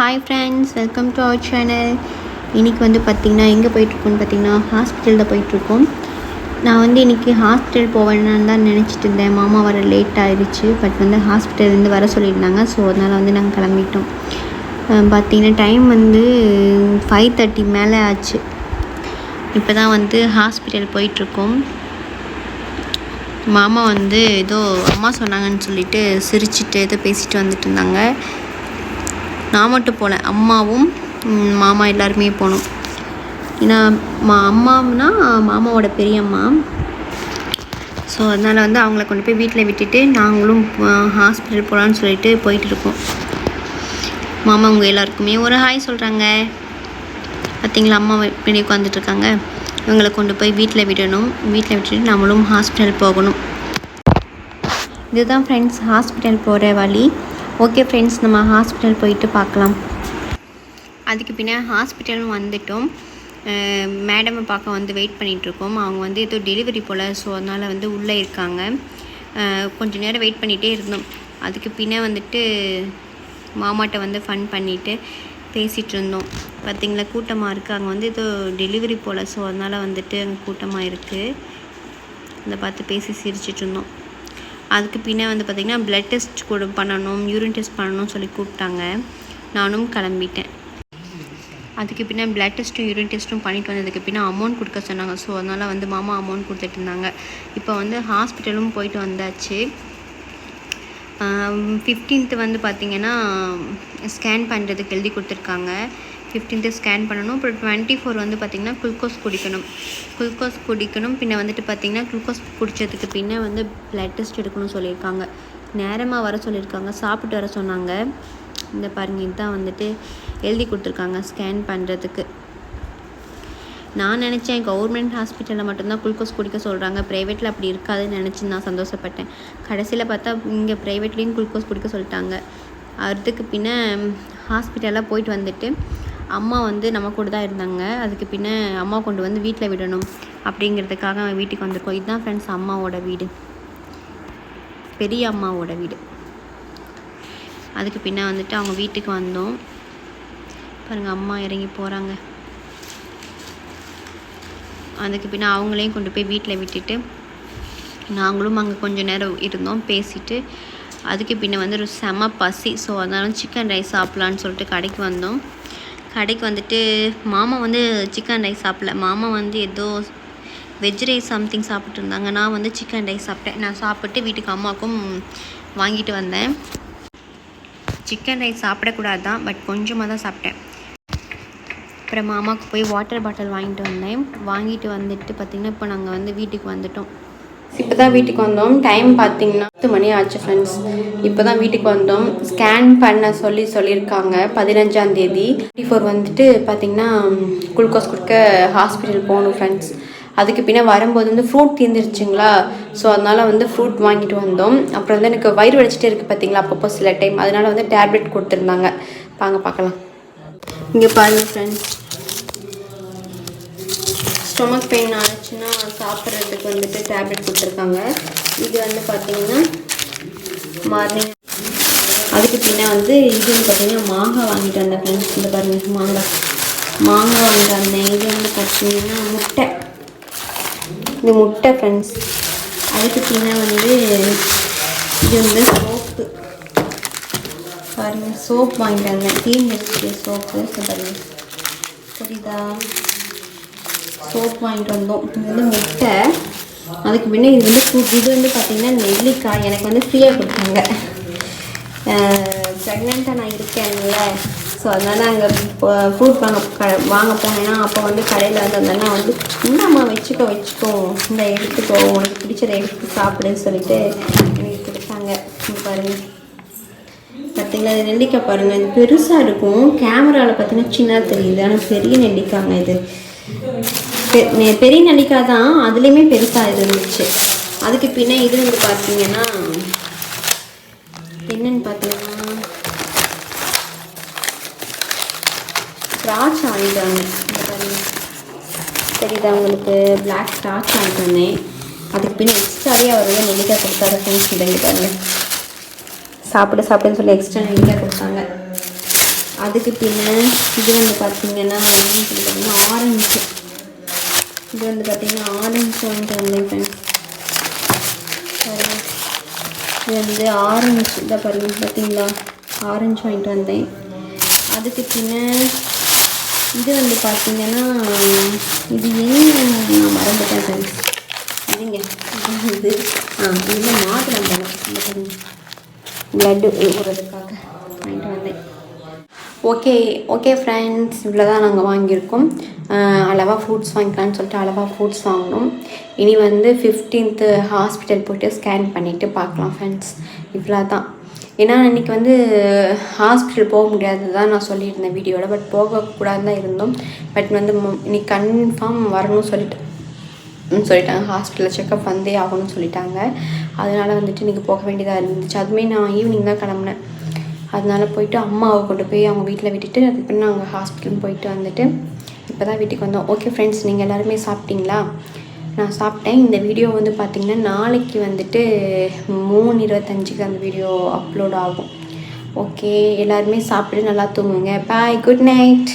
Hi friends welcome to our channel இன்றைக்கி வந்து பார்த்திங்கன்னா எங்கே போயிட்டுருக்கோம்னு பார்த்தீங்கன்னா ஹாஸ்பிட்டலில் போயிட்டுருக்கோம். நான் வந்து இன்றைக்கி ஹாஸ்பிட்டல் போவேன்னு தான் நினச்சிட்டு இருந்தேன். மாமா வர லேட் ஆயிடுச்சு பட் வந்து ஹாஸ்பிட்டல்லேருந்து வர சொல்லியிருந்தாங்க. ஸோ அதனால் வந்து நாங்கள் கிளம்பிட்டோம். பார்த்திங்கன்னா டைம் வந்து ஃபைவ் தேர்ட்டி மேலே ஆச்சு. இப்போ தான் வந்து ஹாஸ்பிட்டல் போயிட்டுருக்கோம். மாமா வந்து ஏதோ அம்மா சொன்னாங்கன்னு சொல்லிட்டு சிரிச்சிட்டு ஏதோ பேசிட்டு வந்துட்டு இருந்தாங்க. நான் மட்டும் போகல அம்மாவும் மாமா எல்லாருமே போனோம். ஏன்னா மா அம்மானா மாமாவோட பெரியம்மா. ஸோ அதனால் வந்து அவங்கள கொண்டு போய் வீட்டில் விட்டுட்டு நாங்களும் ஹாஸ்பிட்டல் போகலான்னு சொல்லிட்டு போயிட்டு இருக்கோம். மாமா அவங்க எல்லாருக்குமே ஒரு ஹாய் சொல்கிறாங்க பார்த்தீங்களா அம்மா பின்னாடி உட்காந்துட்டு இருக்காங்க. இவங்களை கொண்டு போய் வீட்டில் விடணும். வீட்டில் விட்டுட்டு நம்மளும் ஹாஸ்பிட்டல் போகணும். இதுதான் ஃப்ரெண்ட்ஸ் ஹாஸ்பிட்டல் போகிற வழி. ஓகே ஃப்ரெண்ட்ஸ் நம்ம ஹாஸ்பிட்டல் போயிட்டு பார்க்கலாம். அதுக்கு பின்னே ஹாஸ்பிட்டல் வந்துட்டோம். மேடமை பார்க்க வந்து வெயிட் பண்ணிகிட்ருக்கோம் அவங்க வந்து ஏதோ டெலிவரி போல் ஸோ அதனால் வந்து உள்ளே இருக்காங்க. கொஞ்ச நேரம் வெயிட் பண்ணிகிட்டே இருந்தோம். அதுக்கு பின்னே வந்துட்டு மாமாட்ட வந்து ஃபன் பண்ணிவிட்டு பேசிகிட்டு இருந்தோம். பார்த்தீங்களா கூட்டமாக இருக்குது அங்கே வந்து ஏதோ டெலிவரி போல் ஸோ அதனால் வந்துட்டு அங்கே கூட்டமாக இருக்குது அதை பார்த்து பேசி சிரிச்சிட்டு இருந்தோம். அதுக்கு பின்னே வந்து பார்த்திங்கன்னா ப்ளட் டெஸ்ட் கூட பண்ணணும் யூரின் டெஸ்ட் பண்ணணும்னு சொல்லி கூப்பிட்டாங்க. நானும் கிளம்பிட்டேன். அதுக்கு பின்னே பிளட் டெஸ்ட்டும் யூரின் டெஸ்ட்டும் பண்ணிட்டு வந்ததுக்கு பின்னே அமௌண்ட் கொடுக்க சொன்னாங்க. ஸோ அதனால் வந்து மாமா அமௌண்ட் கொடுத்துட்டு இருந்தாங்க. இப்போ வந்து ஹாஸ்பிட்டலும் போயிட்டு வந்தாச்சு. ஃபிஃப்டீன்த்து வந்து பார்த்திங்கன்னா ஸ்கேன் பண்ணுறதுக்கு எழுதி கொடுத்துருக்காங்க. ஃபிஃப்டீன்த்து ஸ்கேன் பண்ணணும். அப்புறம் டுவெண்ட்டி ஃபோர் வந்து பார்த்திங்கன்னா குளுக்கோஸ் குடிக்கணும். குளுக்கோஸ் குடிக்கணும். பின்ன வந்துட்டு பார்த்திங்கன்னா குளுக்கோஸ் குடித்ததுக்கு பின்ன வந்து ப்ளட் டெஸ்ட் எடுக்கணும்னு சொல்லியிருக்காங்க. நேரமாக வர சொல்லியிருக்காங்க. சாப்பிட்டு வர சொன்னாங்க. இந்த பாருங்க இதுதான் வந்துட்டு எழுதி கொடுத்துருக்காங்க ஸ்கேன் பண்ணுறதுக்கு நான் நினச்சேன் கவர்மெண்ட் ஹாஸ்பிட்டலில் மட்டும்தான் குளுக்கோஸ் குடிக்க சொல்கிறாங்க ப்ரைவேட்டில் அப்படி இருக்காதுன்னு நினச்சி நான் சந்தோஷப்பட்டேன். கடைசியில் பார்த்தா இங்கே ப்ரைவேட்லேயும் குளுக்கோஸ் குடிக்க சொல்லிட்டாங்க. அதுக்கு பின்ன ஹாஸ்பிட்டலாக போயிட்டு வந்துட்டு அம்மா வந்து நம்ம கூட தான் இருந்தாங்க. அதுக்கு பின்ன அம்மா கொண்டு வந்து வீட்டில் விடணும் அப்படிங்கிறதுக்காக வீட்டுக்கு வந்திருக்கோம். இதுதான் ஃப்ரெண்ட்ஸ் அம்மாவோட வீடு. பெரிய அம்மாவோட வீடு. அதுக்கு பின்ன வந்துட்டு அவங்க வீட்டுக்கு வந்தோம். பாருங்கள் அம்மா இறங்கி போகிறாங்க அதுக்கு பின்ன அவங்களையும் கொண்டு போய் வீட்டில் விட்டுட்டு நாங்களும் அங்கே கொஞ்சம் நேரம் இருந்தோம் பேசிட்டு. அதுக்கு பின்ன வந்து ஒரு செம பசி. ஸோ அதனால சிக்கன் ரைஸ் சாப்பிட்லான்னு சொல்லிட்டு கடைக்கு வந்தோம். கடைக்கு வந்துட்டு மாமா வந்து சிக்கன் ரைஸ் சாப்பிடல. மாமா வந்து ஏதோ வெஜ் ரைஸ் சம்திங் சாப்பிட்டு இருந்தாங்க. நான் வந்து சிக்கன் ரைஸ் சாப்பிட்டேன். நான் சாப்பிட்டு வீட்டுக்கு அம்மாவுக்கும் வாங்கிட்டு வந்தேன். சிக்கன் ரைஸ் சாப்பிடக்கூடாது தான் பட் கொஞ்சமாக தான் சாப்பிட்டேன். அப்புறம் மாமாவுக்கு போய் வாட்டர் பாட்டில் வாங்கிட்டு வந்தேன். வாங்கிட்டு வந்துட்டு பார்த்திங்கன்னா இப்போ நாங்கள் வந்து வீட்டுக்கு வந்துட்டோம். இப்போ தான் வீட்டுக்கு வந்தோம். டைம் பார்த்தீங்கன்னா பத்து மணி ஆச்சு ஃப்ரெண்ட்ஸ் இப்போ தான் வீட்டுக்கு வந்தோம். ஸ்கேன் பண்ண சொல்லி சொல்லியிருக்காங்க. பதினஞ்சாம் தேதி. ஃபோர் வந்துட்டு பார்த்தீங்கன்னா குளுக்கோஸ் கொடுக்க ஹாஸ்பிட்டல் போகணும் ஃப்ரெண்ட்ஸ் அதுக்கு பின்னே வரும்போது வந்து ஃப்ரூட் தீர்ந்துருச்சுங்களா? ஸோ அதனால் வந்து ஃப்ரூட் வாங்கிட்டு வந்தோம். அப்புறம் வந்து எனக்கு வயிறு வலிச்சிட்டே இருக்குது பார்த்தீங்களா அப்பப்போ சில டைம் அதனால் வந்து டேப்லெட் கொடுத்துருந்தாங்க. வாங்க பார்க்கலாம் இங்கே பாருங்கள் ஃப்ரெண்ட்ஸ் ஸ்டொமக் பெயின் ஆச்சுன்னா சாப்பிட்றதுக்கு வந்துட்டு டேப்லெட் கொடுத்துருக்காங்க. இது வந்து பார்த்தீங்கன்னா மார்னிங். அதுக்கு பின்னே வந்து இது வந்து பார்த்தீங்கன்னா மாங்காய் வாங்கிட்டு வந்தேன் ஃப்ரெண்ட்ஸ் இந்த பாருங்கள் மாங்காய். மாங்காய் வாங்கிட்டு வந்தேன் இது வந்து பார்த்தீங்கன்னா முட்டை. இது முட்டை ஃப்ரெண்ட்ஸ் அதுக்கு பின்னே வந்து இது வந்து சோப்பு. பாருங்கள் சோப் வாங்கிட்டு வந்தேன். தீர்ந்துருச்சு சோப்பு. பாருங்கள் புரியுதா? சோப் வாங்கிட்டு வந்தோம். இது வந்து முட்டை. அதுக்கு முன்னே இது வந்து இது வந்து பார்த்திங்கன்னா நெல்லிக்காய். எனக்கு வந்து ஃப்ரீயாக கொடுத்தாங்க. ப்ரெக்னெண்ட்டாக நான் இருக்கேன்ல. ஸோ அதனால் அங்கே ஃப்ரூட் வாங்க க வாங்க போனேன்னா அப்போ வந்து கடையில் வந்து அந்த அண்ணா வந்து இந்தாம்மா வச்சுக்கோ வச்சுக்கோ. இந்த எடுத்துக்கோ. உனக்கு பிடிச்சதை எடுத்து சாப்பிடுன்னு சொல்லிட்டு எனக்கு கொடுத்தாங்க. பாருங்கள் பார்த்தீங்களா இது நெல்லிக்காய் பாருங்கள் இது பெருசாக இருக்கும். கேமராவில் பார்த்தீங்கன்னா சின்னதாக தெரியுது. ஆனால் பெரிய நெல்லிக்காங்க இது. பெரிய நெல்லிக்காய் தான் அதுலேயுமே பெருசாக இருந்துச்சு. அதுக்கு பின்ன இது வந்து பார்த்தீங்கன்னா என்னன்னு பார்த்தீங்கன்னா ஸ்ட்ராச் வாங்கிட்டு தெரியுதா உங்களுக்கு பிளாக் ஸ்ட்ராச் ஆயிட்டானே அதுக்கு பின்ன எக்ஸ்ட்ராவே அவர் வந்து நெல்லிக்காய் கொடுத்தாரு ஃப்ரெண்ட்ஸ் இங்கே சாப்பிட சாப்பிடுன்னு சொல்லி எக்ஸ்ட்ரா நெல்லிக்காய் கொடுத்தாங்க. அதுக்கு பின்ன இது வந்து பார்த்தீங்கன்னா என்னன்னு சொல்லி பார்த்தீங்கன்னா ஆரஞ்சு. இது வந்து பார்த்தீங்கன்னா ஆரஞ்சு வாங்கிட்டு வந்தேன் ஃப்ரெண்ட்ஸ் இது வந்து ஆரஞ்சு. இதை பாருங்க பார்த்தீங்களா? ஆரஞ்சு வாங்கிட்டு வந்தேன். அதுக்கு பின்ன இது வந்து பார்த்தீங்கன்னா இது என்ன? நான் மறந்துட்டேன் ஃப்ரெண்ட்ஸ் இதுங்க இது ஆ இதில் மாதுளம் பழம் இந்த லட்டு விடுறதுக்காக வாங்கிட்டு வந்தேன். ஓகே ஓகே ஃப்ரெண்ட்ஸ் இவ்வளோ தான் நாங்கள் வாங்கியிருக்கோம். அளவாக அளவா ஃப்ரூட்ஸ் வாங்கிக்கலாம்னு சொல்லிட்டு அளவா ஃப்ரூட்ஸ் வாங்கினோம். இனி வந்து ஃபிஃப்டீன்த்து ஹாஸ்பிட்டல் போயிட்டு ஸ்கேன் பண்ணிவிட்டு பார்க்கலாம் ஃப்ரெண்ட்ஸ் இவ்வளோ தான் ஏன்னா இன்றைக்கி வந்து ஹாஸ்பிட்டல் போக முடியாது தான் நான் சொல்லியிருந்தேன் வீடியோவில் பட் போகக்கூடாது தான் இருந்தோம். பட் வந்து மு- இன்னைக்கு கன்ஃபார்ம் வரணும்னு சொல்லிட்டு சொல்லிட்டாங்க. ஹாஸ்பிட்டலில் செக்கப் வந்தே ஆகணும்னு சொல்லிட்டாங்க. அதனால் வந்துட்டு இன்றைக்கி போக வேண்டியதாக இருந்துச்சு. அதுவுமே நான் ஈவினிங் தான் கிளம்புனேன். அதனால போயிட்டு அம்மாவை கொண்டு போய் அவங்க வீட்டில் விட்டுட்டு அதுக்கப்புறம் நாங்கள் ஹாஸ்பிட்டல் போயிட்டு வந்துட்டு இப்போ தான் வீட்டுக்கு வந்தோம். ஓகே ஃப்ரெண்ட்ஸ் நீங்கள் எல்லாருமே சாப்பிட்டீங்களா? நான் சாப்பிட்டேன். இந்த வீடியோ வந்து பார்த்திங்கன்னா நாளைக்கு வந்துட்டு மூணு இருபத்தஞ்சுக்கு அந்த வீடியோ அப்லோட் ஆகும். ஓகே எல்லாருமே சாப்பிட்டு நல்லா தூங்குங்க. Bye good night